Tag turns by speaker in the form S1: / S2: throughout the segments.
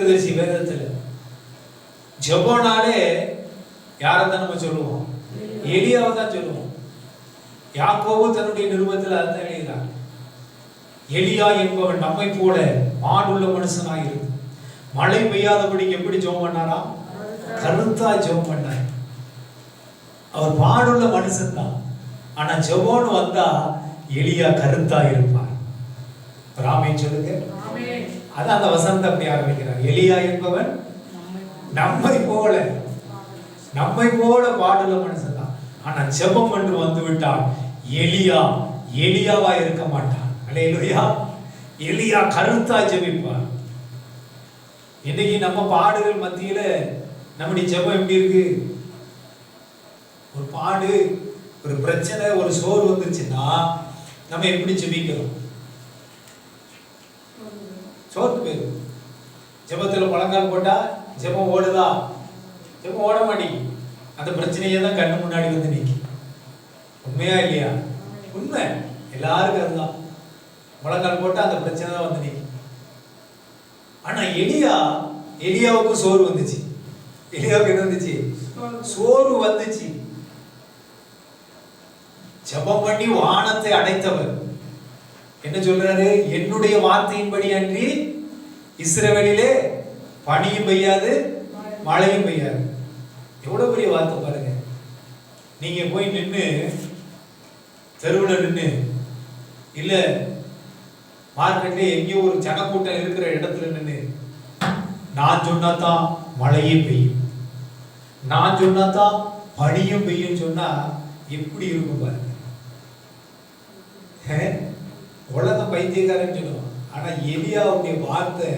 S1: தீர்க்கதரிசி வேதத்தில் ஜபோனாலே யாரை தான் நம்ம சொல்லுவோம்? எலியாவை தான் சொல்லுவோம். யாக்கோபு தன்னுடைய நிருபத்தில் அதான் எழுதுகிறார். எலியா என்பவன் நம்மை போல மாடுள்ள மனுஷனாக இருக்கு மழை பெய்யாதபடிக்கு எப்படி ஜோம் பண்ணாராம் கருத்தா ஜெபம் பண்ணார். அவர் பாடுள்ள மனுஷன் தான். ஆனா ஜபோன்னு வந்தா எளியா கருத்தா இருப்பார். ராமே சொல்லுங்க. அதான் அந்த வசந்த அப்படி ஆரம்பிக்கிறார் எலியா என்பவன் நம்மை போல நம்மை போல பாடுள்ள மனுஷன் தான் ஆனா ஜெபம் என்று வந்து விட்டால் எலியா எலியாவா இருக்க மாட்டான். அல்லேலூயா. எலியா கருத்தா ஜெபிப்பார். இன்னைக்கு நம்ம பாடுகள் மத்தியில நம்முடைய ஜெபம் எப்படி இருக்கு? ஒரு பாடு ஒரு பிரச்சனை ஒரு சோறு வந்துருச்சுன்னா நம்ம எப்படி ஜெபிக்கிறோம்? சோர்ந்து போயிடும் ஜெபத்தில் முழங்கால் போட்டா ஜெபம் ஓடுதா? ஜெபம் ஓட மாட்டேங்குது அந்த பிரச்சனையே தான் கண்ணு முன்னாடி வந்து நிற்கி உண்மையா இல்லையா? உண்மை. எல்லாருக்கும் அதுதான். முழங்கால் போட்டால் அந்த பிரச்சனை தான் வந்து நிற்கி ஆனா எலியா எலியாவுக்கும் சோறு வந்துச்சு. எலியாவுக்கு என்ன வந்துச்சு? சோறு வந்துச்சு. ஜெபம் பண்ணி வானத்தை அடைத்தவர். என்ன சொல்றாரு? என்னுடைய வார்த்தையின்படி அன்றி இஸ்ரவேலிலே பனியும் பெய்யாது மழையும் பெய்யாது. எவ்வளவு பெரிய வார்த்தை பாருங்க. நீங்க போய் நின்று தெருவில் நின்னு இல்ல மார்க்கெட்ல எங்கேயோ ஒரு ஜனக்கூட்டம் இருக்கிற இடத்துல நின்று நான் சொன்னாதான் மழையும் பெய்யும். நான் சொன்னாதான் பனியும் பெய்யும் சொன்னா எப்படி இருக்கும் பாருங்க. உலக பைத்தியக்காரன் சொல்லுவான் ஆனா எலியாவுடைய வார்த்தை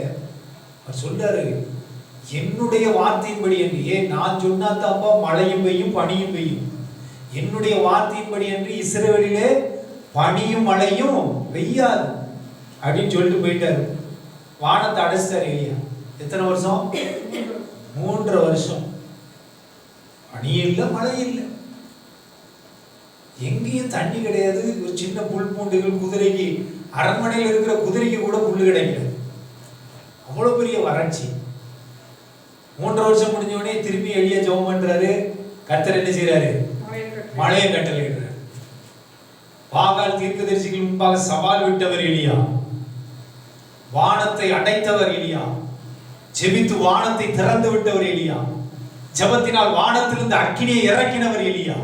S1: அவர் சொல்றாரு என்னுடைய வார்த்தையின்படி என்று. ஏன்? நான் சொன்னாதாப்பா மழையும் பெய்யும் பனியும் பெய்யும். என்னுடைய வார்த்தையின்படி என்று இஸ்ரேவெளியிலே பனியும் மழையும் பெய்யாது அப்படின்னு சொல்லிட்டு போயிட்டாரு. வானத்தை அடைச்சிட்டாரு எலியா. எத்தனை வருஷம்? மூன்றரை வருஷம். பனி இல்லை மழை இல்லை. எங்கேயும் தண்ணி கிடையாது. ஒரு சின்ன புல் பூண்டுகள் குதிரைக்கு அரண்மனையில் இருக்கிற குதிரைக்கு கூட புல்லு கிடைக்கல. அவ்வளவு பெரிய வறட்சி. மூன்றரை வருஷம் முடிஞ்ச உடனே திருப்பி எளிய ஜெபம் பண்றாரு. கர்த்தர் என்ன செய்றாரு? மழையை கட்டளையிடுறாரு பாகால் தீர்க்கதரிசிகள் முன்பாக சவால் விட்டவர் எலியா. வானத்தை அடைத்தவர் எலியா. ஜெபித்து வானத்தை திறந்து விட்டவர் எலியா. ஜெபத்தினால் வானத்திலிருந்து அக்கினியை இறக்கினவர் எலியா.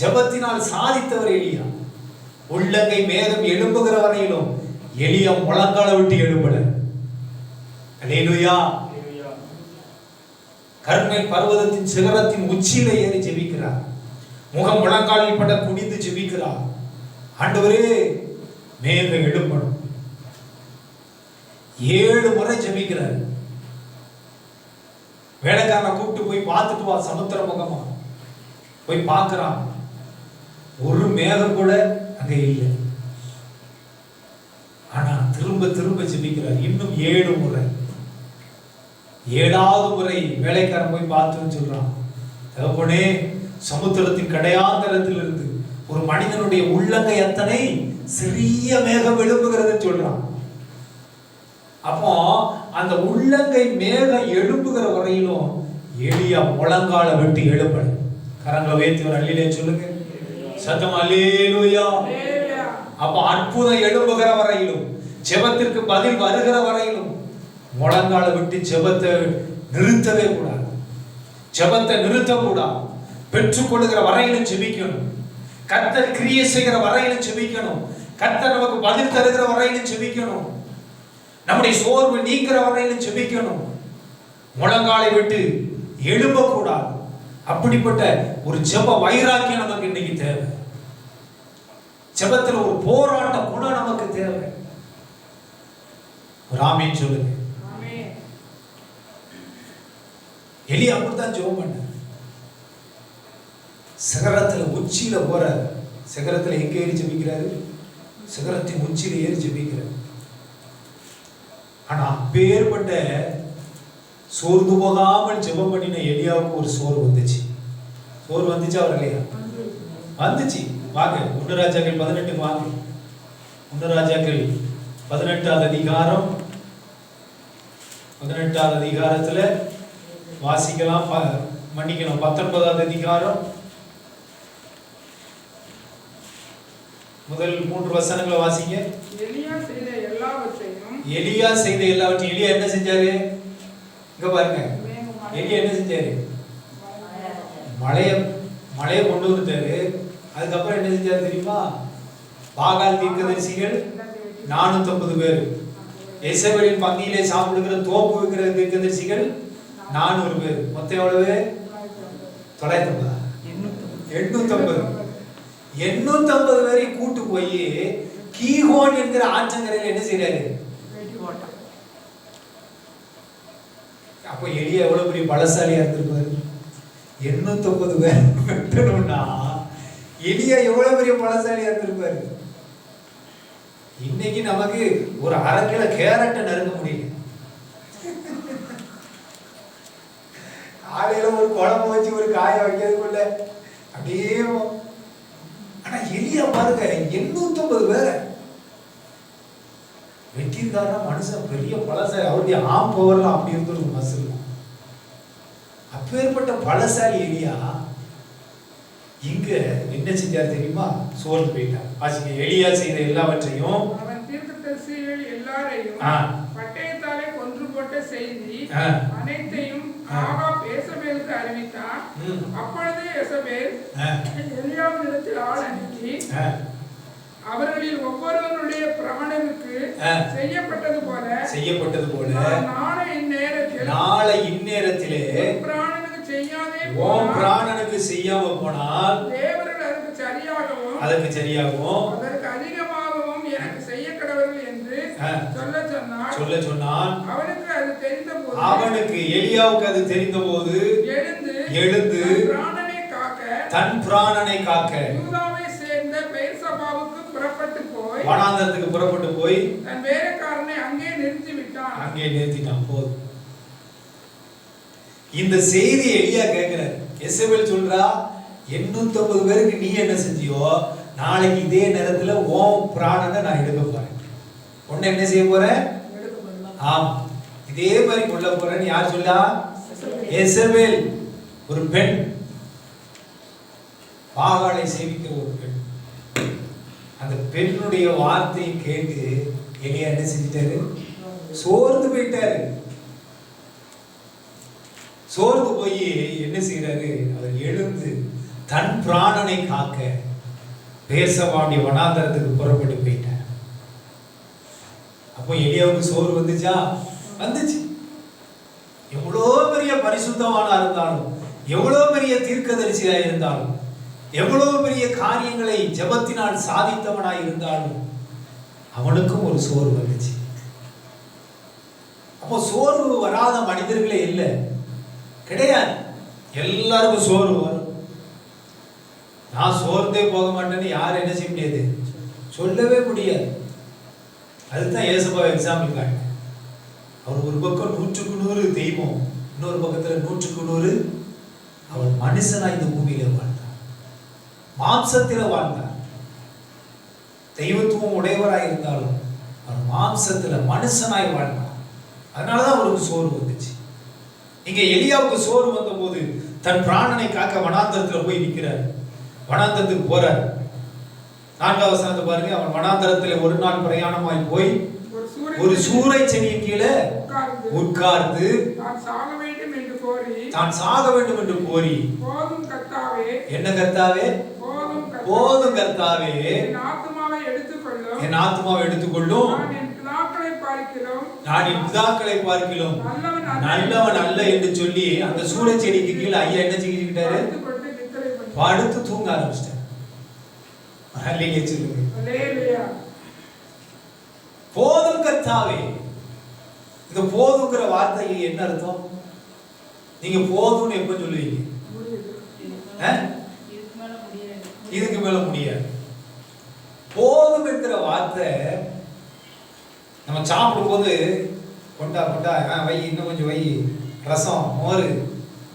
S1: ஜெபத்தினால் சாதித்தவர் எளியா உள்ளங்கை மேகம் எழும்புகிற வரையிலும் எளிய முழங்கால விட்டு எழும்பல. அல்லேலூயா கர்மேல் பர்வதத்தின் சிகரத்தின் உச்சியில ஏறி ஜெபிக்கிறார். முகம் முழங்காலில் பட குனிந்து ஜெபிக்கிறார். ஆண்டவரே மேகம் எழும்பணும். ஏழு முறை ஜெபிக்கிறார். வேலைக்காரனை கூப்பிட்டு போய் பார்த்துட்டு வா சமுத்திர முகமா. போய் பார்க்கிறான். ஒரு மேகம் கூட அங்கே இல்லை. ஆனா திரும்ப திரும்ப ஜெபிக்கிறார். இன்னும் ஏழு முறை. ஏழாவது முறை வேலைக்காரன் போய் பார்த்துன்னு சொல்றான். தகப்பனே சமுத்திரத்தின் கடையாந்தரத்தில் இருந்து ஒரு மனிதனுடைய உள்ளங்கை எத்தனை சிறிய மேகம் எழும்புகிறதுன்னு சொல்றான். அப்போ அந்த உள்ளங்கை மேகம் எழும்புகிற வரையிலும் எளியா முழங்கால விட்டு எழுப்பணும் கரங்களை உயர்த்தி ஒரு அள்ளிலே சொல்லுங்க. சத்தம் அல்லேலூயா. அப்போ அற்புதம் எழும்புகிற வரையிலும் ஜெபத்திற்கு பதில் வருகிற வரையிலும் முழங்கால விட்டு ஜெபத்தை நிறுத்தவே கூடாது. ஜெபத்தை நிறுத்தக்கூடாது பெற்றுக்கொள்ளுகிற வரையிலும் ஜெபிக்கணும். கர்த்தர் கிரியை செய்கிற வரையிலும் ஜெபிக்கணும். கர்த்தர் நமக்கு பதில் தருகிற வரையிலும் ஜெபிக்கணும். நம்முடைய சோர்வு நீக்கிற வரையிலும் ஜெபிக்கணும். முழங்காலை விட்டு எழும்பக்கூடாது. அப்படிப்பட்ட ஒரு ஜெப வைராக்கியம் நமக்கு இன்னைக்கு தேவை. ஜெபத்துல ஒரு போராட்ட குணம் நமக்கு தேவை. ராமேன் சொல்லுங்க. எலி அப்படித்தான் ஜெபம் பண்ண சிகரத்துல உச்சியில போறாரு சிகரத்துல எங்க ஏறி ஜெபிக்கிறாரு? சிகரத்தின் உச்சியில ஏறி ஜெபிக்கிறாரு. ஆனா அப்பேற்பட்ட சோர்ந்து போகாமல் ஜெபம் பண்ணின எலியாவுக்கு ஒரு சோறு வந்துச்சு. சோறு வந்துச்சா அவர் இல்லையா வந்துச்சு. வாங்க ஒன்று ராஜாக்கள் பதினெட்டுக்கு வாங்க ராஜாக்கள் பதினெட்டாவது அதிகாரம். பதினெட்டாவது அதிகாரத்துல வாசிக்கலாம் மன்னிக்கணும். பத்தொன்பதாவது அதிகாரம். முதல் மூன்று வசனங்களை வாசிங்க.
S2: எலியா செய்த எல்லாவற்றையும்
S1: எலியா செய்த எல்லாவற்றையும். எலியா என்ன செஞ்சாரு? இங்க பாருங்க. எலியா என்ன செஞ்சாரு? மழைய மழைய கொண்டு வந்தாரு அதுக்கப்புறம் என்ன செஞ்சார் தெரியுமா? பாகால் தீர்க்கதரிசிகள் நானூத்தி பேர். எசவரின் பங்கியிலே சாப்பிடுகிற தோப்பு வைக்கிற தீர்க்கதரிசிகள் நானூறு பேர். மொத்தம் எவ்வளவு தொள்ளாயிரத்தி ஐம்பதா எண்ணூத்தி ஐம்பது எண்ணூத்தி ஐம்பது பேரை கூட்டு போய் கீஹோன் என்கிற ஆற்றங்கரையில் என்ன செய்யறாரு அப்ப எளிய எவ்வளவு பெரிய பலசாலியா இருந்திருப்பாரு? எண்ணூத்தி ஐம்பது பேர் வெட்டணும்னா எலியா எவ்வளவு பெரிய பலசாலியா இருந்திருப்பாரு இன்னைக்கு நமக்கு ஒரு அரை கிலோ கேரட்டை நறுக்க முடியல. காலையில ஒரு குழம்பு வச்சு ஒரு காய வைக்கிறதுக்குள்ள அப்படியே ஆனா எலியா பாருங்க எண்ணூத்தி ஐம்பது பேரை. வெட்டியிருக்காருன்னா மனுஷன் பெரிய பலசாலி அவருடைய ஆம் பவர்லாம் அப்படி இருந்திருக்கும் மசில். அப்பேற்பட்ட பலசாலி எலியா இங்க என்ன செஞ்சார் தெரியுமா சோர்ந்து போயிட்டார் வாசிங்க எலியா செய்த எல்லாவற்றையும்.
S2: பட்டயத்தாலே கொன்று போட்ட செய்தி. அனைத்தையும். ஆகாப் எசபேலுக்கு அறிவித்தான் அப்பொழுது எசபேல் எலியாவினிடத்தில் ஆள் அனுப்பி அவர்களில் ஒவ்வொருவருடைய பிராணனுக்கு
S1: ஆ.
S2: செய்யப்பட்டது போல
S1: செய்யப்பட்டது போல
S2: நாளை இந்நேரத்தில்
S1: நாளை இந்நேரத்திலே
S2: செய்யாதே
S1: உன் பிராணனுக்கு செய்யாம போனால்
S2: தேவர்கள் அதற்கு சரியாகவும்
S1: அதற்கு சரியாகும்
S2: அதற்கு அதிகமாகவும் எனக்கு செய்ய கடவுள் என்று. சொல்ல சொன்னார்
S1: சொல்ல சொன்னான்
S2: அவனுக்கு அது தெரிந்த போது
S1: அவனுக்கு எலியாவுக்கு அது தெரிந்த போது
S2: எழுந்து
S1: எழுந்து
S2: பிராணனை காக்க
S1: தன் பிராணனை காக்க
S2: யூதாவை சேர்ந்த பெயர்சபாவுக்கு புறப்பட்டு போய்
S1: வனாந்தரத்துக்கு புறப்பட்டு போய்
S2: தன் வேலைக்காரனை அங்கே நிறுத்தி விட்டான்
S1: அங்கே நிறுத்திட்டான். போதும். இந்த செய்தி எலியா கேட்கிறார் எசபெல் சொல்றா எண்ணூத்தி ஐம்பது பேருக்கு நீ என்ன செஞ்சியோ நாளைக்கு இதே நேரத்துல ஓம் பிராணனை நான் எடுக்க போறேன். உன்னை என்ன செய்ய போறேன்? ஆம். இதே மாதிரி கொள்ள போறேன்னு யார் சொல்லா? எசபேல் ஒரு பெண். பாகாலை சேவிக்கிற ஒரு பெண். அந்த பெண்ணுடைய வார்த்தையை கேட்டு எலியா என்ன செஞ்சிட்டாரு? சோர்ந்து போயிட்டாரு. சோர்ந்து போய் என்ன செய்கிறாரு அவர் எழுந்து தன் பிராணனை காக்க பேசவாண்டிய வனாந்தரத்துக்கு புறப்பட்டு போயிட்டார். அப்போ எளியாவுக்கு சோறு வந்துச்சா? வந்துச்சு. எவ்வளோ பெரிய பரிசுத்தவானா இருந்தாலும் எவ்வளோ பெரிய தீர்க்கதரிசியாக இருந்தாலும் எவ்வளோ பெரிய காரியங்களை ஜெபத்தினால் சாதித்தவனாய் இருந்தாலும் அவனுக்கும் ஒரு சோர்வு வந்துச்சு. அப்போ சோர்வு வராத மனிதர்களே இல்லை. கிடையாது. எல்லாருக்கும் சோறு வரும். நான் சோர்ந்தே போக மாட்டேன்னு யார் என்ன செய்ய முடியாது சொல்லவே முடியாது. அதுதான் ஏசப்பா எக்ஸாம்பிள் காட்டு அவர் ஒரு பக்கம் நூற்றுக்கு நூறு தெய்வம் இன்னொரு பக்கத்தில் நூற்றுக்கு நூறு அவர் மனுஷனா இந்த பூமியில வாழ்ந்தார். மாம்சத்தில் வாழ்ந்தார். தெய்வத்துவம் உடையவராக இருந்தாலும் அவர் மாம்சத்தில் மனுஷனாய் வாழ்ந்தார். அதனாலதான் அவருக்கு சோறு வந்துச்சு. இங்க எலியாவுக்கு சோறு வந்தபோது தன் பிராணனை காக்க வனாந்தரத்துல போய் நிற்கிறார் வனாந்தரத்துக்கு போறார். நான்காவது வசனத்தை பாருங்க. அவன் வனாந்தரத்துல ஒரு நாள் பிரயாணமாய் போய்
S2: ஒரு
S1: சூறை செடியின் கீழே
S2: உட்கார்ந்து
S1: தான் சாக வேண்டும் என்று கோரி என்ன கர்த்தாவே?
S2: போதும் கர்த்தாவே, என் ஆத்துமாவை எடுத்துக்கொள்ளும்.
S1: என் ஆத்மாவை எடுத்துக்கொள்ளும்.
S2: பார்க்கிறோம்.
S1: நான் என் பிதாக்களை பார்க்கிறோம்.
S2: நல்லவன் அல்ல.
S1: என்று சொல்லி அந்த சூறை செடிக்கு கீழே ஐயா என்ன செஞ்சுக்கிட்டாரு படுத்து தூங்க ஆரம்பிச்சிட்டார். அல்லைங்க சொல்லுங்க. போதும் கர்த்தாவே. இந்த போதுங்கிற வார்த்தைக்கு என்ன அர்த்தம்? நீங்க போதும்னு எப்ப சொல்லுவீங்க? இதுக்கு மேல முடியாது. போதும் என்கிற வார்த்தை நம்ம சாப்பிடும்போது கொண்டா கொண்டா ஆ, வை இன்னும் கொஞ்சம் வை. ரசம் மோர்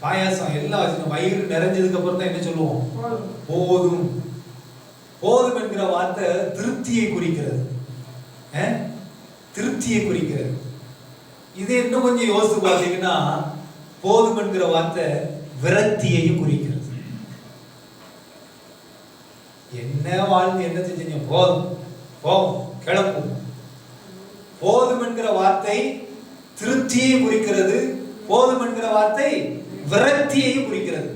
S1: பாயாசம் எல்லாம் வச்சு வயிறு நிறைஞ்சதுக்கு அப்புறம் தான் என்ன சொல்லுவோம்?
S2: போதும்.
S1: போதும். என்கிற வார்த்தை திருப்தியை குறிக்கிறது? திருப்தியை குறிக்கிறது. இது இன்னும் கொஞ்சம் யோசித்து பார்த்தீங்கன்னா போதும் என்கிற வார்த்தை விரக்தியையும் குறிக்கிறது. என்ன வாழ்ந்து என்ன செஞ்சீங்க? போதும். போகும் கிளம்பும் போதும் என்கிற வார்த்தை திருப்தியையும் குறிக்கிறது. போதும் என்கிற வார்த்தை விரக்தியையும் குறிக்கிறது.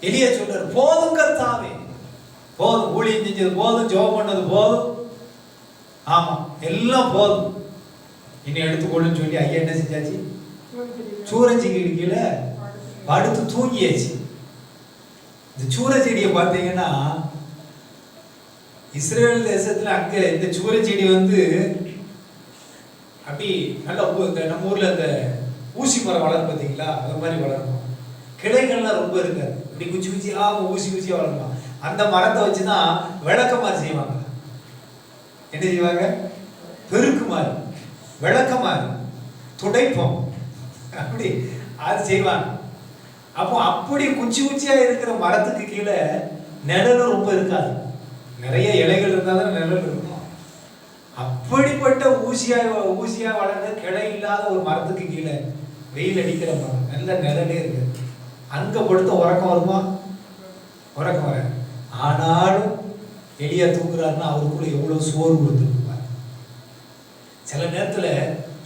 S1: எளிய சொல்றார் போதும் கர்த்தாவே. போதும் ஊழியம் செஞ்சது போதும் ஜெபம் பண்ணது போதும். ஆமா எல்லாம் போதும். இனி எடுத்துக்கொள்ளுன்னு சொல்லி ஐயா என்ன செஞ்சாச்சு? சூரஜிக்கு கீழே படுத்து தூங்கியாச்சு. இந்த சூர செடியை பார்த்தீங்கன்னா இஸ்ரேல் தேசத்துல அங்க இந்த சூர செடி வந்து அப்படி நல்லா நம்ம ஊர்ல இந்த ஊசி மரம் வளரும் பார்த்தீங்களா அது மாதிரி வளரும் கிளைகள்லாம் ரொம்ப இருக்காது. இப்படி குச்சி குச்சியா ஊசி ஊசியா வளருமா அந்த மரத்தை வச்சு தான் விளக்கமாறு செய்வாங்க. என்ன செய்வாங்க? பெருக்குமாறு. விளக்கமாறு. துடைப்போம். அப்படி அது செய்வாங்க. அப்போ அப்படி குச்சி குச்சியா இருக்கிற மரத்துக்கு கீழே நிழலும் ரொம்ப இருக்காது. நிறைய இலைகள் இருந்தால் தான் நிழல் இருக்கும். அப்படிப்பட்ட ஊசியா ஊசியா வளர்ந்த கிளை இல்லாத ஒரு மரத்துக்கு கீழே வெயில் அடிக்கிற மரம் நல்ல நிழலே இருக்கு. அங்க படுத்த உறக்கம் வருமா? உறக்கம் வர ஆனாலும் எளியா தூங்குறாருன்னா அவருக்குள்ள எவ்வளவு சோறு கொடுத்துருப்பார் சில நேரத்துல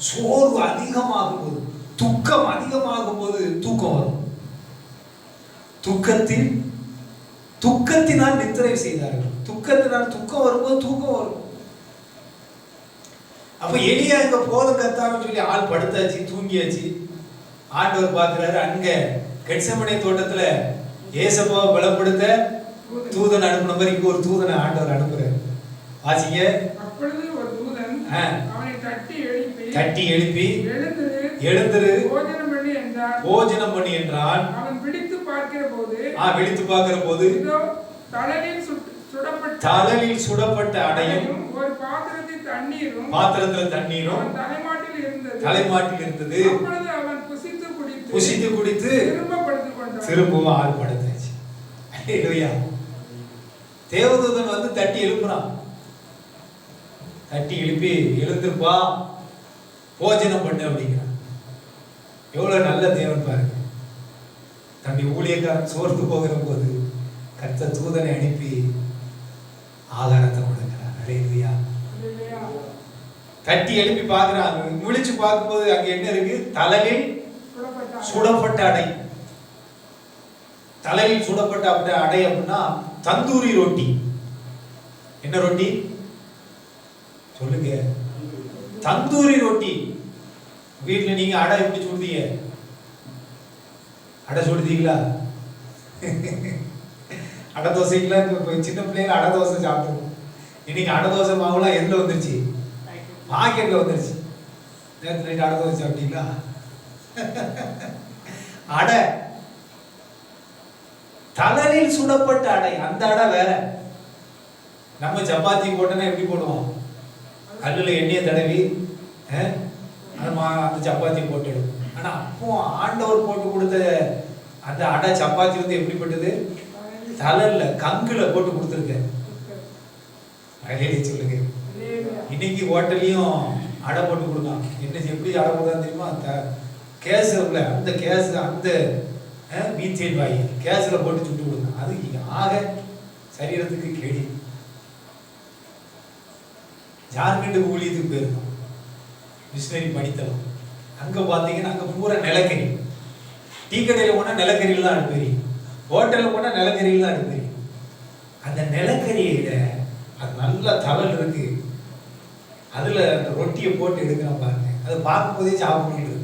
S1: சோர்வு அதிகமாகும் போது துக்கம் அதிகமாகும் போது தூக்கம் வரும். துக்கத்தில் துக்கத்தினால் நித்திரை செய்தார்கள். துக்கத்தினால் துக்கம் வரும்போது தூக்கம் வரும். அப்ப எலியா இங்க போதும் கத்தான்னு சொல்லி ஆள் படுத்தாச்சு தூங்கியாச்சு. ஆண்டவர் பார்க்கிறாரு அங்க கெட்சமனை தோட்டத்துல ஏசப்பாவை பலப்படுத்த தூதன் அனுப்பின மாதிரி இங்க ஒரு தூதனை ஆண்டவர் அனுப்புறாரு. வாசிங்க.
S2: தட்டி எழுப்பி எழுந்திரு போஜனம் பண்ணி என்றான். அவன் பிடித்து பார்க்கிற போது
S1: ஆ விழித்து பார்க்கிற போது
S2: இதோ தளலில் சுட்டு- சுடப்பட்ட
S1: தழலில் சுடப்பட்ட அடையும்.
S2: ஒரு பாத்திரத்தில் தண்ணீரும்
S1: பாத்திரத்துல தண்ணீரும்
S2: தலைமாட்டில் இருந்தது.
S1: தலைமாட்டில் இருந்தது.
S2: அப்பொழுது அவன் புசித்து குடித்து
S1: புசித்து குடித்து
S2: திரும்ப படுத்துக் கொண்டான்
S1: திரும்பவும் ஆள் படுத்தாச்சு அல்லேலூயா தேவதூதன் வந்து தட்டி எழுப்புறான். தட்டி எழுப்பி எழுந்திருப்பா போஜனம் பண்ணு அப்படிங்கிறான். எவ்வளவு நல்ல தேவன் பாருங்க. தன்னுடைய ஊழியக்காரன் சோர்ந்து போகிற போது கர்த்த தூதனை அனுப்பி ஆதாரத்தை கொடுக்கிறார். அல்லேலூயா தட்டி எழுப்பி பார்க்கறான் முழிச்சு பார்க்கும்போது அங்க என்ன இருக்கு? தலையில்
S2: சுடப்பட்ட அடை.
S1: தலையில் சுடப்பட்ட அப்படி அடை அப்படின்னா தந்தூரி ரொட்டி. என்ன ரொட்டி? சொல்லுங்க. தந்தூரி ரொட்டி. வீட்டில் நீங்க அடை எப்படி சுடுதீங்க? அடை சுடுதீங்களா? அடை தோசைக்கெல்லாம் இப்ப சின்ன பிள்ளைங்க அடை தோசை சாப்பிடுவோம் இன்னைக்கு அடை தோசை மாவுலாம் எதில் வந்துருச்சு? பாக்கெட்டில் வந்துருச்சு. நேற்று நைட் அடை தோசை சாப்பிட்டீங்களா? அடை. தளரில் சுடப்பட்ட அடை. அந்த அடை வேற. நம்ம சப்பாத்தி போட்டோன்னா எப்படி போடுவோம்? கல்லுல எண்ணெயை தடவி அந்த சப்பாத்தி போட்டுடும் ஆனா அப்போ ஆண்டவர் போட்டு கொடுத்த அந்த அடை சப்பாத்தி வந்து எப்படிப்பட்டது? தளர்ல கங்குல போட்டு கொடுத்துருக்க அழகே சொல்லுங்க? இன்னைக்கு ஹோட்டல்லையும் அடை போட்டு கொடுக்கலாம். என்ன எப்படி அடை போடுறான்னு தெரியுமா? அந்த கேஸ் இருக்குல்ல அந்த கேஸ் அந்த மீத்தேன் வாயு கேஸில் போட்டு சுட்டு கொடுங்க அது ஆக சரீரத்துக்கு கேடி. ஜார்க்கண்டுக்கு ஊழியத்துக்கு போயிருந்தோம் மிஷினரி படித்தலாம் அங்கே பார்த்தீங்கன்னா அங்கே பூரா நிலக்கரி. டீ கடையில் போனால் நிலக்கரியில் தான் அடுப்பேரி ஹோட்டலில் போனால் நிலக்கரியில் தான் அடுப்பேரி அந்த நிலக்கரியில் அது நல்ல தவல் இருக்கு. அதில் அந்த ரொட்டியை போட்டு எடுக்கிறோம் பாருங்க. அதை பார்க்கும்போதே சாப்பிட்டு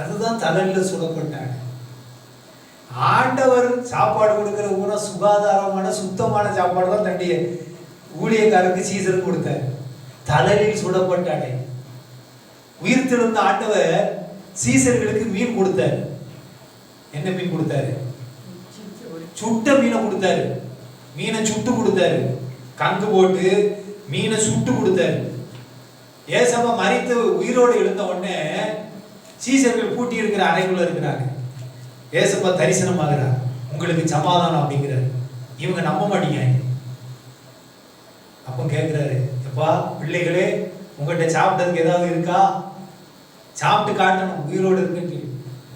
S1: அதுதான் தலல்ல சுடப்பட்டாங்க ஆண்டவர் சாப்பாடு கொடுக்குற கூட சுகாதாரமான சுத்தமான சாப்பாடு தான் தன்னுடைய ஊழியக்காரருக்கு சீசர் கொடுத்தார். தலலில் சுடப்பட்டானே. உயிர் தெழுந்த ஆண்டவர் சீசர்களுக்கு மீன் கொடுத்தார். என்ன மீன் கொடுத்தாரு? சுட்ட மீனை கொடுத்தாரு. மீனை சுட்டு கொடுத்தாரு. கங்கு போட்டு மீனை சுட்டு கொடுத்தாரு. ஏசப்பா மறித்து உயிரோடு எழுந்த உடனே சீசர்கள் பூட்டி இருக்கிற அறைக்குள்ள இருக்கிறாங்க. ஏசப்பா தரிசனமாகிறார். உங்களுக்கு சமாதானம் அப்படிங்கிறாரு. இவங்க நம்ப மாட்டேங்கிறாங்க அப்போ கேட்கிறாரு எப்பா பிள்ளைகளே உங்கள்கிட்ட சாப்பிட்டதுக்கு ஏதாவது இருக்கா? சாப்பிட்டு காட்டணும் உயிரோடு இருக்குன்னு. சொல்லி.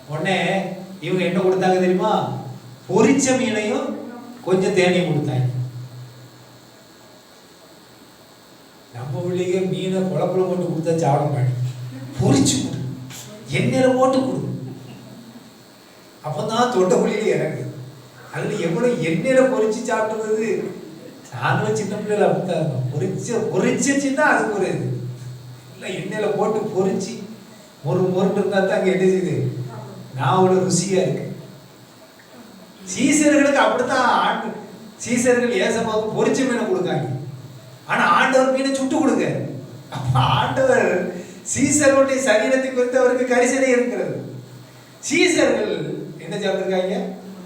S1: உடனே இவங்க என்ன கொடுத்தாங்க தெரியுமா? பொரிச்ச மீனையும் கொஞ்சம் தேனையும் கொடுத்தாங்க. நம்ம பிள்ளைங்க மீனை குழம்புல போட்டு கொடுத்தா சாப்பிட மாட்டேன். பொரிச்சு கொடு. எண்ணெயில் போட்டு கொடு. அப்போதான் தொட்ட புள்ளியில் இறங்குது அதில் எவ்வளோ எண்ணெயில் பொரிச்சு சாப்பிடுறது? நாங்களும் சின்ன பிள்ளைல அப்படித்தான் இருந்தோம். பொரிச்ச பொரிச்சிச்சுன்னா அதுக்கு ஒரு இது. இல்லை எண்ணெயில் போட்டு பொரிச்சு ஒரு முருட்டு இருந்தால் தான் அங்கே என்ன செய்யுது? நான் அவ்வளோ ருசியாக இருக்கு சீசர்களுக்கு அப்படித்தான் சீசர்கள் ஏசப்பாவுக்கு பொறிச்ச மீனை கொடுக்காங்க. ஆனா ஆண்டவர் மீனை சுட்டு கொடுங்க அப்ப ஆண்டவர் சீசர்களுடைய சரீரத்தை குறித்து அவருக்கு கரிசனை இருக்கிறது. சீசர்கள் என்ன சாப்பிட்டுருக்காங்க?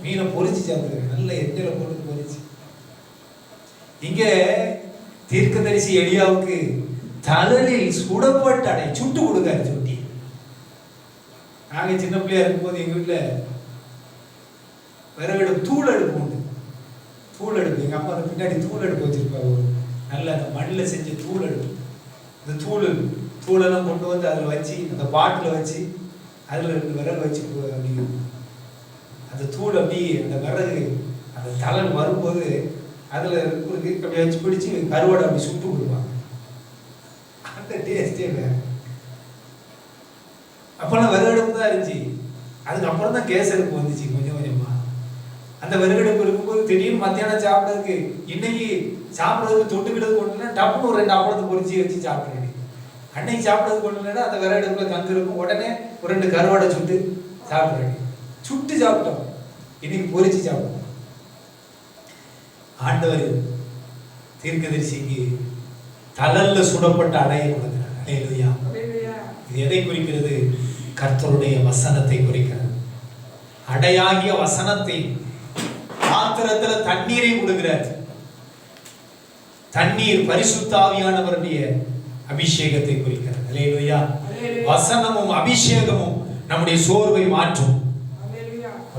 S1: மீனை பொரிச்சு சாப்பிட்டுருக்காங்க. நல்ல எண்ணெயில போட்டு பொரிச்சு. இங்க தீர்க்கதரிசி எலியாவுக்கு தலலில் சுடப்பட்ட அடை சுட்டு கொடுக்காரு சுட்டி. நாங்க சின்ன பிள்ளையா இருக்கும்போது எங்க வீட்டுல விறகடுப்பு தூள் அடுப்பு உண்டு. தூள் அடுப்பு எங்கள் அம்மா பின்னாடி தூள் அடுப்பு வச்சுருப்பாங்க ஒரு நல்ல அந்த மண்ணில் செஞ்ச தூள் அடுப்பு இந்த தூள் தூளெல்லாம் கொண்டு வந்து அதில் வச்சு அந்த பாட்டில் வச்சு அதில் ரெண்டு விறகு வச்சு அப்படி அந்த தூள் அப்படி அந்த விறகு அந்த தலை வரும்போது அதில் ஒரு அப்படி வச்சு பிடிச்சி கருவாடை அப்படி சுட்டு விடுவாங்க அந்த டேஸ்டே வேறு. அப்போல்லாம் விறகடுப்பு தான் இருந்துச்சு. அதுக்கப்புறம் தான் கேஸ் அடுப்பு வந்துச்சு கொஞ்சம். அந்த விறகடுப்பு இருக்கும்போது திடீர்னு மத்தியானம் சாப்பிட்றதுக்கு இன்னைக்கு சாப்பிட்றதுக்கு தொட்டுக்கிட்டது கொண்டு இல்லை டப்புன்னு ஒரு ரெண்டு அப்பளத்தை பொரிச்சு வச்சு சாப்பிட்றேன் அன்னைக்கு சாப்பிட்றது கொண்டு அந்த விறகடுப்புல கங்கு இருக்கும் உடனே ஒரு ரெண்டு கருவாடை சுட்டு சாப்பிட்றேன் சுட்டு சாப்பிட்டோம். இன்னைக்கு பொரிச்சு சாப்பிட்டோம். ஆண்டவர் தீர்க்கதரிசிக்கு தலல்ல சுடப்பட்ட அடையை கொடுக்கிறார். அலையிலுயா. இது எதை குறிக்கிறது? கர்த்தருடைய வசனத்தை குறிக்கிறது. அடையாகிய வசனத்தை பாத்திரத்துல தண்ணீரை கொடுக்கிறார். தண்ணீர் பரிசுத்தாவியானவருடைய அபிஷேகத்தை குறிக்கிறது. வசனமும் அபிஷேகமும் நம்முடைய சோர்வை மாற்றும்.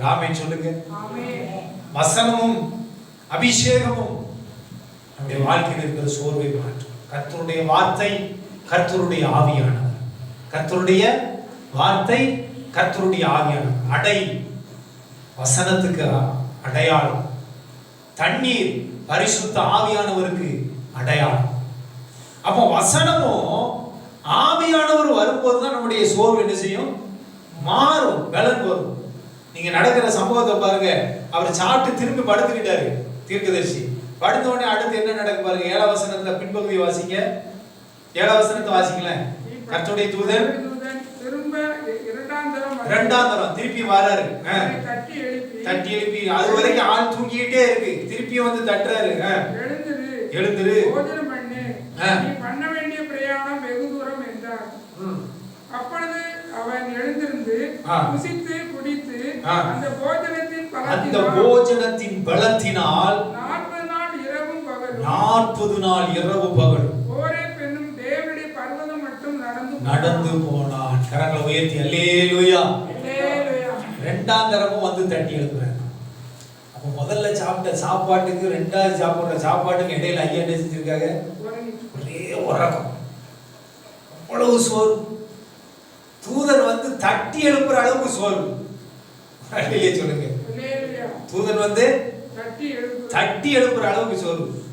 S1: ஆமென் சொல்லுங்க. வசனமும் அபிஷேகமும் நம்முடைய வாழ்க்கையில் இருக்கிற சோர்வை மாற்றும். கர்த்தருடைய வார்த்தை கர்த்தருடைய ஆவியானவர். கர்த்தருடைய வார்த்தை கர்த்தருடைய ஆவியானவர். அடை. வசனத்துக்கு அடையாளம். தண்ணீர் பரிசுத்த ஆவியானவருக்கு அடையாளம். அப்போ வசனமும் ஆவியானவர் வரும்போது தான் நம்முடைய சோர்வு என்ன செய்யும்? மாறும் பலன் வரும். நீங்க நடக்கிற சம்பவத்தை பாருங்க. அவர் சாப்பிட்டு திரும்பி படுத்துக்கிட்டாரு தீர்க்கதரிசி. படுத்த உடனே அடுத்து என்ன நடக்கு பாருங்க? ஏழாவசனத்துல பின்பகுதி பின்பகுதியை வாசிங்க. ஏழாவசனத்தை வாசிங்களேன். கர்த்தருடைய தூதன்
S2: திரும்ப இரண்டாம் தரம்
S1: இரண்டாம் தரம் திருப்பி வராரு
S2: தட்டி எழுப்பி
S1: தட்டி எழுப்பி அது வரைக்கும் ஆள் தூங்கிக்கிட்டே இருக்கு. திருப்பியும் வந்து தட்டுறாரு.
S2: எழுந்திரு.
S1: எழுந்திரு.
S2: போஜனம் பண்ணு. நீ பண்ண வேண்டிய பிரயாணம் வெகு தூரம் என்றார். அப்பொழுது அவன் எழுந்திருந்து
S1: ஆ.
S2: புசித்து குடித்து. அந்த போஜனத்தின்
S1: அந்த போஜனத்தின் பலத்தினால்
S2: நாற்பது நாள் இரவும் பகலும்.
S1: நாற்பது நாள் இரவு பகல்
S2: ஓரே பெண்ணும் தேவனுடைய பர்வதம் மட்டும் நடந்து
S1: நடந்து போனான். கரங்களை உயர்த்தி அல்லேலூயா. ரெண்டாம் தரமும் வந்து தட்டி எழுப்புறாரு. அப்போ முதல்ல சாப்பிட்ட சாப்பாட்டுக்கு ரெண்டாவது சாப்பிட்ற சாப்பாட்டுக்கு இடையில ஐயா என்ன செஞ்சிருக்காங்க? ஒரே உறக்கம். அவ்வளவு சோர்வு. தூதன் வந்து தட்டி எழுப்புற அளவுக்கு சோர்வு. இல்லையே சொல்லுங்க. தூதன் வந்து
S2: தட்டி எழுப்பு.
S1: தட்டி எழுப்புற அளவுக்கு சோர்வு.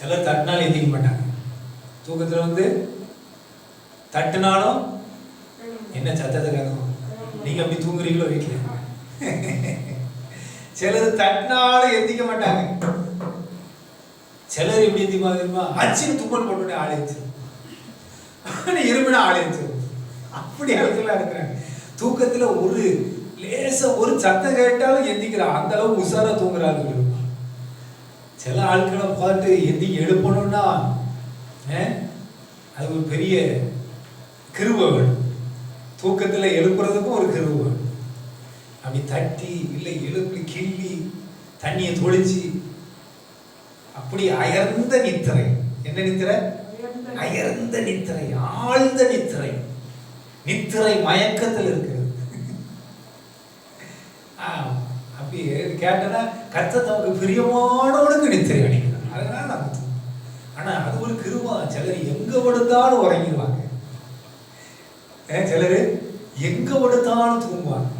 S1: சிலர் தட்டினாலும் எந்திக்க மாட்டாங்க. தூக்கத்துல வந்து தட்டுனாலும் என்ன சத்தத்தை கேட்கணும்? நீங்க அப்படி தூங்குறீங்களோ வீட்டில் சிலர் தட்டினாலும் எந்திக்க மாட்டாங்க. சிலர் எப்படி எந்திக்குமா தெரியுமா? அச்சின்னு தும்மல் போட்டு ஆள் எழுச்சிரும் இருமினா ஆள் அப்படி அளவுக்குலாம் இருக்கிறாங்க. தூக்கத்துல ஒரு லேச ஒரு சத்தம் கேட்டாலும் எந்திக்கிறான் அந்த அளவுக்கு உஷாரா தூங்குறாங்க சில ஆட்களை பார்த்து எந்தி எழுப்பணும்னா அது ஒரு பெரிய கிருபை வேணும். தூக்கத்துல எழுப்புறதுக்கும் ஒரு கருவு வேணும் அப்படி தட்டி இல்லை எழுப்பி கிள்ளி தண்ணியை தொளிச்சு அப்படி அயர்ந்த நித்திரை. என்ன நித்திரை? அயர்ந்த நித்திரை ஆழ்ந்த நித்திரை. நித்திரை மயக்கத்தில் இருக்கிறது. அப்படி கேட்டனா கத்த தமக்கு பிரியமானவனுக்கு நித்திரை அடிக்கிறான் அதனால நம்ம ஆனால் ஆனா அது ஒரு கிருவா சிலர் எங்க படுத்தாலும் உறங்கிடுவாங்க. சிலர் எங்கே படுத்தாலும் தூங்குவாங்க.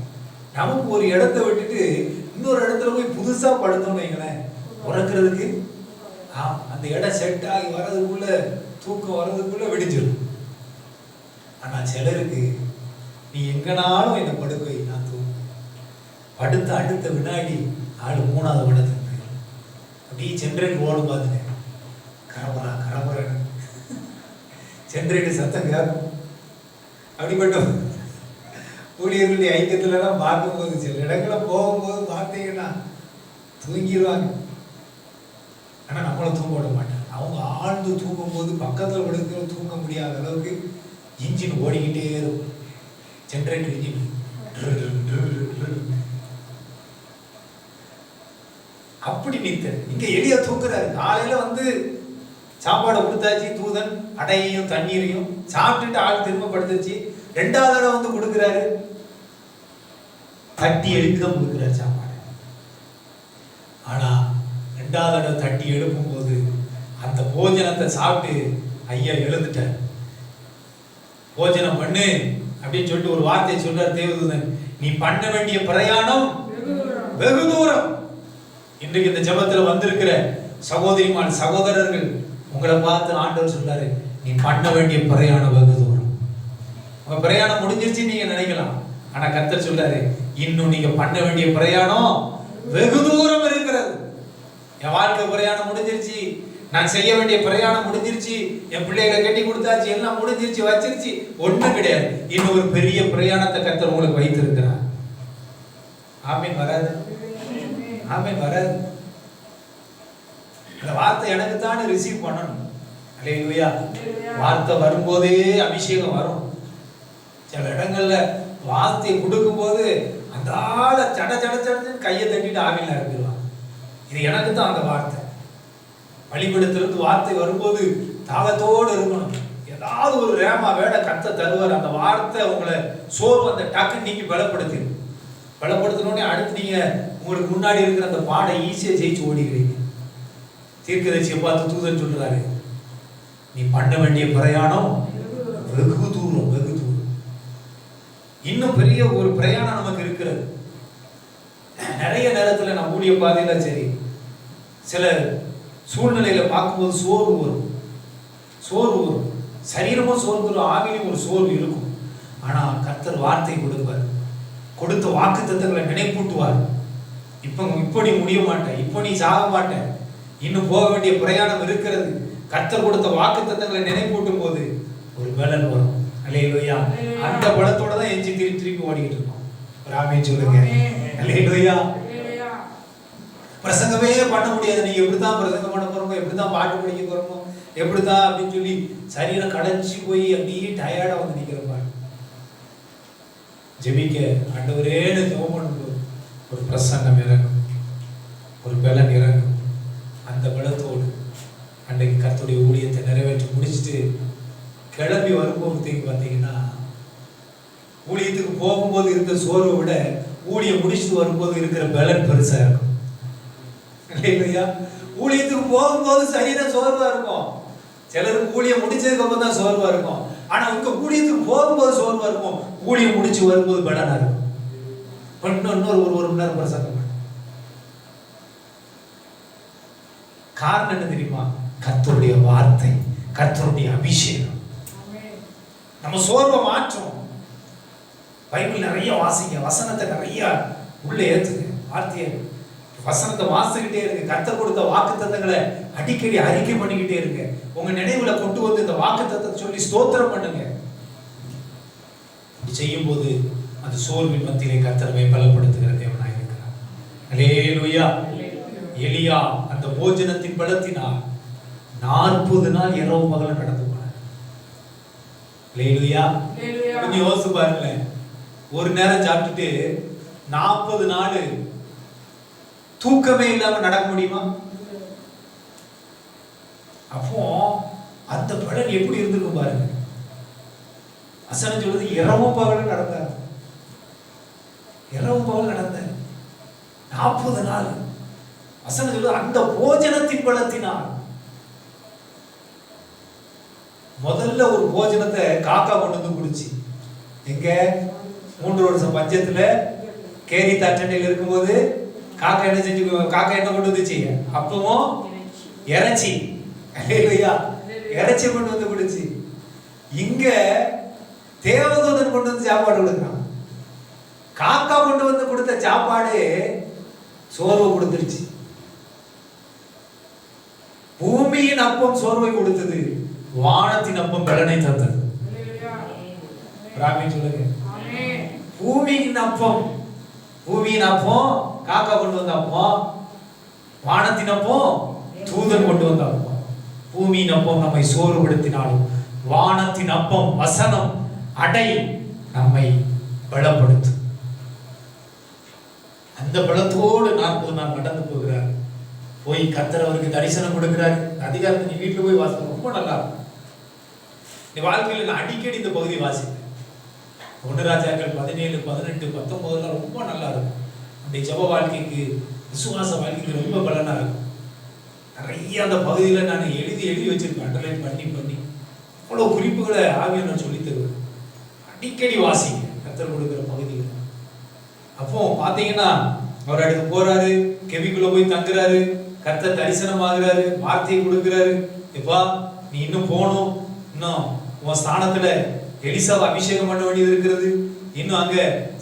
S1: நமக்கு ஒரு இடத்த விட்டுட்டு இன்னொரு இடத்துல போய் புதுசாக படுத்தோம்னு வைங்களேன் உறக்கிறதுக்கு? ஆ அந்த இடம் செட் ஆகி வர்றதுக்குள்ள தூக்கம் வர்றதுக்குள்ள வெடிஞ்சிடும் ஆனால் சிலருக்கு நீ எங்கனாலும் என்னை படுக்கை நான் தூங்குவேன். படுத்த அடுத்த வினாடி ஆள் மூணாவது படத்துக்கு போயிடும் அப்படியே சென்ட்ரேட் ஓடும் பார்த்துட்டேன். கரபரா கரபரா சென்ட்ரேட்டு சத்தம் கேட்கும். அப்படிப்பட்ட ஊழியர்களுடைய ஐக்கியத்துலலாம் பார்க்கும்போது சில இடங்களை போகும்போது பார்த்தீங்கன்னா தூங்கிடுவாங்க. ஆனால் நம்மளை தூங்க விட மாட்டாங்க. அவங்க ஆழ்ந்து தூங்கும்போது பக்கத்தில் விடுக்கிற தூங்க முடியாத அளவுக்கு இன்ஜின் ஓடிக்கிட்டே இருக்கும். ஜென்ரேட்டர் இன்ஜின் அப்படி நிற்க இங்கே எளிய தூக்குறாரு காலையில வந்து சாப்பாடை கொடுத்தாச்சு தூதன் அடையையும் தண்ணீரையும் சாப்பிட்டுட்டு ஆள் திரும்ப படுத்துச்சு ரெண்டாவது தடவை வந்து கொடுக்குறாரு. தட்டி எடுக்க கொடுக்குறாரு சாப்பாடு. ஆனா ரெண்டாவது தடவை தட்டி எழுப்பும் போது அந்த போஜனத்தை சாப்பிட்டு ஐயா எழுந்துட்டார். போஜனம் பண்ணு அப்படின்னு சொல்லிட்டு ஒரு வார்த்தை சொல்றார் தேவதூதன். நீ பண்ண வேண்டிய பிரயாணம்
S2: வெகு தூரம்.
S1: இன்றைக்கு இந்த ஜெபத்துல வந்திருக்கிற சகோதரிமார் சகோதரர்கள் உங்களை பார்த்து ஆண்டவர் சொல்றாரு நீ பண்ண வேண்டிய பிரயாணம் வெகு தூரம். உங்க பிரயாணம் முடிஞ்சிருச்சு நீங்க நினைக்கலாம். ஆனா கத்தர் சொல்றாரு இன்னும் நீங்க பண்ண வேண்டிய பிரயாணம் வெகு தூரம் இருக்கிறது. என் வாழ்க்கை பிரயாணம் முடிஞ்சிருச்சு. நான் செய்ய வேண்டிய பிரயாணம் முடிஞ்சிருச்சு. என் பிள்ளைகளை கட்டி கொடுத்தாச்சு. எல்லாம் முடிஞ்சிருச்சு வச்சிருச்சு. ஒண்ணும் கிடையாது. இன்னும் ஒரு பெரிய பிரயாணத்தை கத்தர் உங்களுக்கு வைத்திருக்கிறார். ஆமே வராது. ஆமே வராது. அந்த வார்த்தை எனக்கு தானே ரிசீவ் பண்ணணும் அல்லேலூயா வார்த்தை வரும்போதே அபிஷேகம் வரும். சில இடங்கள்ல வார்த்தையை கொடுக்கும்போது அந்த ஆளை சட சட சடன்னு கையை தட்டிட்டு ஆவியில் இறங்கிடுவாங்க. இது எனக்கு தான் அந்த வார்த்தை. வழிபடத்திலிருந்து வார்த்தை வரும்போது தாகத்தோடு இருக்கணும். ஏதாவது ஒரு ரேமா வேட கத்த தருவார். அந்த வார்த்தை உங்களை சோர்வு அந்த டக்கு நீக்கி பலப்படுத்திடும். பலப்படுத்தினோடனே அடுத்து நீங்க உங்களுக்கு முன்னாடி இருக்கிற அந்த பாடை ஈஸியா ஜெயிச்சு ஓடிக்கிறீங்க தீர்க்கதரிசியை பார்த்து தூதன் சொல்றாரு நீ பண்ண வேண்டிய பிரயாணம்
S2: வெகு தூரம்
S1: வெகு தூரம். இன்னும் பெரிய ஒரு பிரயாணம் நமக்கு இருக்கிறது. நிறைய நேரத்தில் நான் ஊழிய பாதையெல்லாம் சரி. சில சூழ்நிலையில பார்க்கும்போது சோர்வு வரும். சோர்வு வரும். சரீரமும் சோர்வு வரும். ஆவிலையும் ஒரு சோர்வு இருக்கும். ஆனா கர்த்தர் வார்த்தை கொடுப்பார். கொடுத்த வாக்கு தத்தங்களை நினைப்பூட்டுவார். இப்போ இப்போ நீ முடிய மாட்டேன் இப்போ நீ சாக மாட்டேன் இன்னும் போக வேண்டிய பிரயாணம் இருக்கிறது. கர்த்தர் கொடுத்த வாக்கு தத்தங்களை நினைப்பூட்டும் போது ஒரு பலன் வரும். அல்லேலூயா. அந்த பலத்தோட தான் எஞ்சி திருப்பி திருப்பி ஓடிக்கிட்டு இருக்கோம். ஆமென் சொல்லுங்க. அல்லேலூயா. பிரசங்கமே பண்ண முடியாது. நீங்க எப்படி தான் பிரசங்கம் பண்ண போறோமோ எப்படி தான் பாட்டு படிக்க போறோமோ எப்படி தான் அப்படின்னு சொல்லி சரீரம் கடைஞ்சி போய் அப்படியே டயர்டா வந்து நிக்கிற பாரு ஜெபிக்க ஆண்டவரேன்னு ஜெபம் பண்ணும்போது ஒரு பிரசங்கம் இறங்கும். ஒரு பலன் இறங்கும். அந்த பலத்தோடு அன்றைக்கு கருத்துடைய ஊழியத்தை நிறைவேற்றி முடிச்சுட்டு கிளம்பி வரும்போது பார்த்தீங்கன்னா ஊழியத்துக்கு போகும்போது இருக்கிற சோர்வை விட ஊழியம் முடிச்சுட்டு வரும்போது இருக்கிற பலன் பெருசாக இருக்கும். இல்லையா? ஊழியத்துக்கு போகும்போது சரியான சோர்வாக இருக்கும். சிலருக்கு ஊழியம் முடிச்சதுக்கு அப்புறம் தான் சோர்வாக இருக்கும். ஆனால் உங்க ஊழியத்துக்கு போகும்போது சோர்வாக இருக்கும். ஊழியம் முடிச்சு வரும்போது பலனாக இருக்கும். இன்னும் இன்னொரு ஒரு ஒரு மணி நேரம் பிரசங்கம் பண்ணு. காரணம் என்ன தெரியுமா? கர்த்தருடைய வார்த்தை கர்த்தருடைய அபிஷேகம். நம்ம சோர்வை மாற்றும். பைபிள் நிறைய வாசிங்க. வசனத்தை நிறைய உள்ள ஏத்துங்க. வார்த்தையை வசனத்தை வாசிக்கிட்டே இருங்க. கர்த்தர் கொடுத்த வாக்கு தத்தங்களை அடிக்கடி அறிக்கை பண்ணிக்கிட்டே இருங்க. உங்க நினைவுல கொண்டு வந்து இந்த வாக்கு தத்தத்தை சொல்லி ஸ்தோத்திரம் பண்ணுங்க. இப்படி செய்யும்போது அந்த சோர்வின் மத்தியிலே கர்த்தரவை பலப்படுத்துகிற தேவனாய் இருக்கிறார் அல்லேலூயா எலியா அந்த போஜனத்தின் பலத்தினால் நாற்பது நாள் இரவு பகல நடந்து போனார். யோசிச்சு பாருங்களேன். ஒரு நேரம் சாப்பிட்டுட்டு நாற்பது நாள் தூக்கமே இல்லாம நடக்க முடியுமா? அப்போ அந்த பலன் எப்படி இருந்திருக்கும் பாருங்க. அசனம் சொல்றது இரவும் பகலும் நடந்தார். இரவும் பகல் நடந்தார். நாற்பது நாள். வசனம் சொல்றது அந்த போஜனத்தின் பலத்தினால். முதல்ல ஒரு போஜனத்தை காக்கா கொண்டு வந்து குடிச்சு. எங்க? மூன்று வருஷம் பஞ்சத்துல கேரி தாச்சண்டையில் இருக்கும்போது காக்கா என்ன செஞ்சு காக்கா என்ன கொண்டு வந்துச்சு அப்பவும் இறைச்சி. இல்லையா இறைச்சி கொண்டு வந்து குடிச்சு. இங்க தேவதூதன் கொண்டு வந்து சாப்பாடு கொடுக்குறான். காக்கா கொண்டு வந்து கொடுத்த சாப்பாடு சோர்வு கொடுத்துருச்சு. பூமியின் அப்பம் சோர்வை கொடுத்தது. வானத்தின் அப்பம் பலனை தந்தது.
S2: அல்லேலூயா.
S1: சொல்லுங்க. பூமியின் அப்பம். பூமியின் அப்பம் காக்கா கொண்டு வந்த அப்பம். வானத்தின் அப்பம் தூதன் கொண்டு வந்த அப்பம். பூமியின் அப்பம் நம்மை சோர்வுபடுத்தினாலும் வானத்தின் அப்பம் வசனம் அடை நம்மை பலப்படுத்தும். அந்த பலத்தோடு நாற்பது நாள் நடந்து போகிறார். போய் கத்தர் அவருக்கு தரிசனம் கொடுக்குறாரு. அதிகாரத்தை நீ வீட்டுல போய் வாசி ரொம்ப நல்லா இருக்கும். இந்த வாழ்க்கையில் நான் அடிக்கடி இந்த பகுதி வாசிப்பேன். ஒன்று ராஜாக்கள் பதினேழு பதினெட்டு பத்தொன்பதுலாம் ரொம்ப நல்லா இருக்கும். அந்த ஜப வாழ்க்கைக்கு விசுவாச வாழ்க்கைக்கு ரொம்ப பலனா இருக்கும். நிறைய அந்த பகுதியில் நான் எழுதி எழுதி வச்சிருப்பேன். அண்டர்லைன் பண்ணி பண்ணி. அவ்வளோ குறிப்புகளை ஆகிய நான் சொல்லி தருவேன் அடிக்கடி வாசிங்க கத்தர் கொடுக்குற பகுதிகள். அப்போ பார்த்தீங்கன்னா அவர் அடுத்து போறாரு. கெவிக்குள்ள போய் தங்குறாரு. கர்த்தர் தரிசனம் ஆகுறாரு வார்த்தையை கொடுக்குறாரு. எப்பா நீ இன்னும் போகணும். இன்னும் உன் ஸ்தானத்துல எலிசாவை அபிஷேகம் பண்ண வேண்டியது இருக்கிறது. இன்னும் அங்க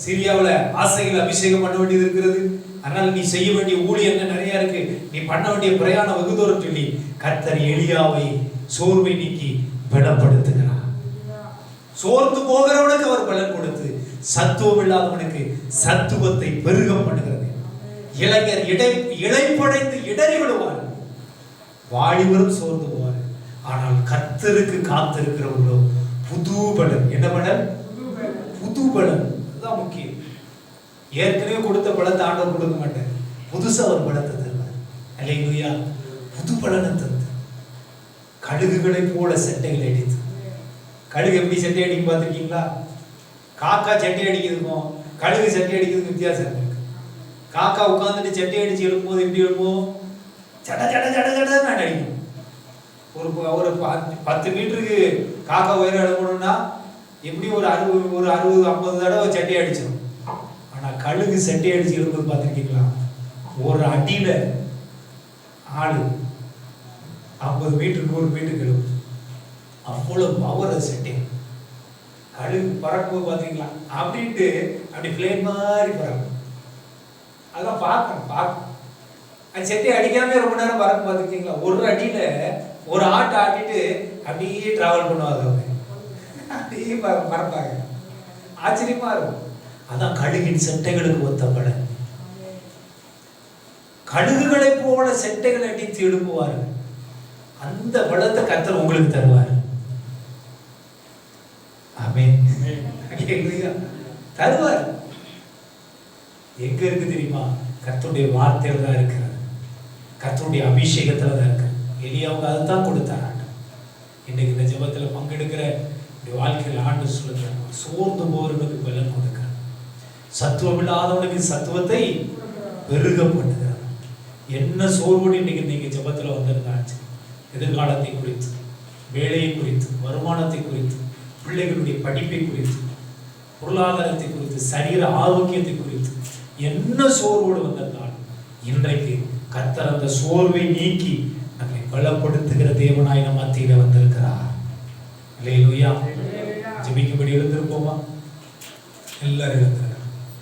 S1: சிரியாவில் ஆசைகள் அபிஷேகம் பண்ண வேண்டியது இருக்கிறது. அதனால நீ செய்ய வேண்டிய ஊழியர்கள் நிறைய இருக்கு. நீ பண்ண வேண்டிய பிரயாணம் வெகு சொல்லி கர்த்தர் எளியாவை சோர்வை நீக்கி பலப்படுத்துகிறார். சோர்ந்து போகிறவனுக்கு அவர் பலன் கொடுத்து சத்துவம் இல்லாதவனுக்கு சத்துவத்தை பெருகம் பண்ணுகிறது. இளைஞர் இடை இளைப்படைந்து இடறி விடுவார். வாலிபரும் சோர்ந்து போவார். ஆனால் கர்த்தருக்கு காத்திருக்கிறவர்களோ புது பலன். என்ன பலன்?
S2: புது பலன்.
S1: அதுதான் முக்கியம். ஏற்கனவே கொடுத்த பலத்தை ஆண்டவர் கொடுக்க மாட்டார். புதுசா ஒரு பலத்தை தருவார். அல்லையா புது பலனை தந்து கழுகுகளைப் போல செட்டைகளை அடித்து. கழுகு எப்படி செட்டை அடிக்கும் பார்த்துருக்கீங்களா? காக்கா செட்டை அடிக்கிறதுக்கும் கழுகு செட்டை அடிக்கிறதுக்கு வித்தியாசம் காக்கா உட்காந்துட்டு செட்டை அடிச்சு எழுப்பும்போது எப்படி எழுப்போம் சட சட சட சடன்னு அடிக்கும். ஒரு ஒரு பத்து- பத்து மீட்டருக்கு காக்கா உயரம் எழுப்பணும்னா எப்படி ஒரு அறுபது ஒரு அறுபது ஐம்பது தடவை செட்டை அடிச்சிடும் ஆனால் கழுகு செட்டை அடிச்சு எழுப்புறது பார்த்துருக்கீங்களா? ஒரு அடியில் ஆள் ஐம்பது மீட்டர் நூறு மீட்டருக்கு எழுப்பும் அவ்வளோ பவர் அது செட்டிங் கழுகு பறக்கும் பார்த்தீங்களா அப்படின்ட்டு அப்படி பிளேன் மாதிரி பறக்கும். அதெல்லாம் பார்க்கணும் பார்க்கணும். அது செட்டி அடிக்காம ரொம்ப நேரம் பறக்கும் பார்த்துருக்கீங்களா? ஒரு அடியில ஒரு ஆட்டை ஆட்டிட்டு அப்படியே டிராவல் பண்ணுவாங்க அவங்க. அப்படியே பற- பறப்பாங்க. ஆச்சரியமா இருக்கும். அதான் கழுகின் செட்டைகளுக்கு ஒத்த பலன் கழுகுகளைப் போல செட்டைகளை அடித்து எழுப்புவார்கள் அந்த பலத்தை கர்த்தர் உங்களுக்கு தருவார். தருவார். எங்க இருக்கு தெரியுமா? கர்த்தருடைய வார்த்தையில தான் இருக்கிறது. கர்த்தருடைய அபிஷேகத்துல தான் இருக்கு எலியாவுக்கு அதுதான் கொடுத்தார் ஆண்டு இன்னைக்கு இந்த ஜெபத்துல பங்கெடுக்கிற இந்த வாழ்க்கையில் ஆண்டு சொல்லுகிறார் சோர்ந்து போறவனுக்கு பலன் கொடுக்கிறார் சத்துவம் இல்லாதவனுக்கு சத்துவத்தை பெருக பண்ணுகிறார் என்ன சோர்வோடு இன்னைக்கு நீங்க ஜெபத்துல வந்திருந்தாச்சு? எதிர்காலத்தை குறித்து வேலையை குறித்து வருமானத்தை குறித்து பிள்ளைகளுடைய படிப்பை குறித்து பொருளாதாரத்தை குறித்து சரீர ஆரோக்கியத்தை குறித்து என்ன சோர்வோடு வந்திருந்தாலும் இன்றைக்கு கர்த்தர் அந்த சோர்வை நீக்கி நம்மை பலப்படுத்துகிற தேவனாய் நம் மத்தியில வந்திருக்கிறார்.
S2: அல்லேலூயா.
S1: ஜெபிக்கும்படி எழுந்திருப்போமா? எல்லாரும் எழுந்திருங்க.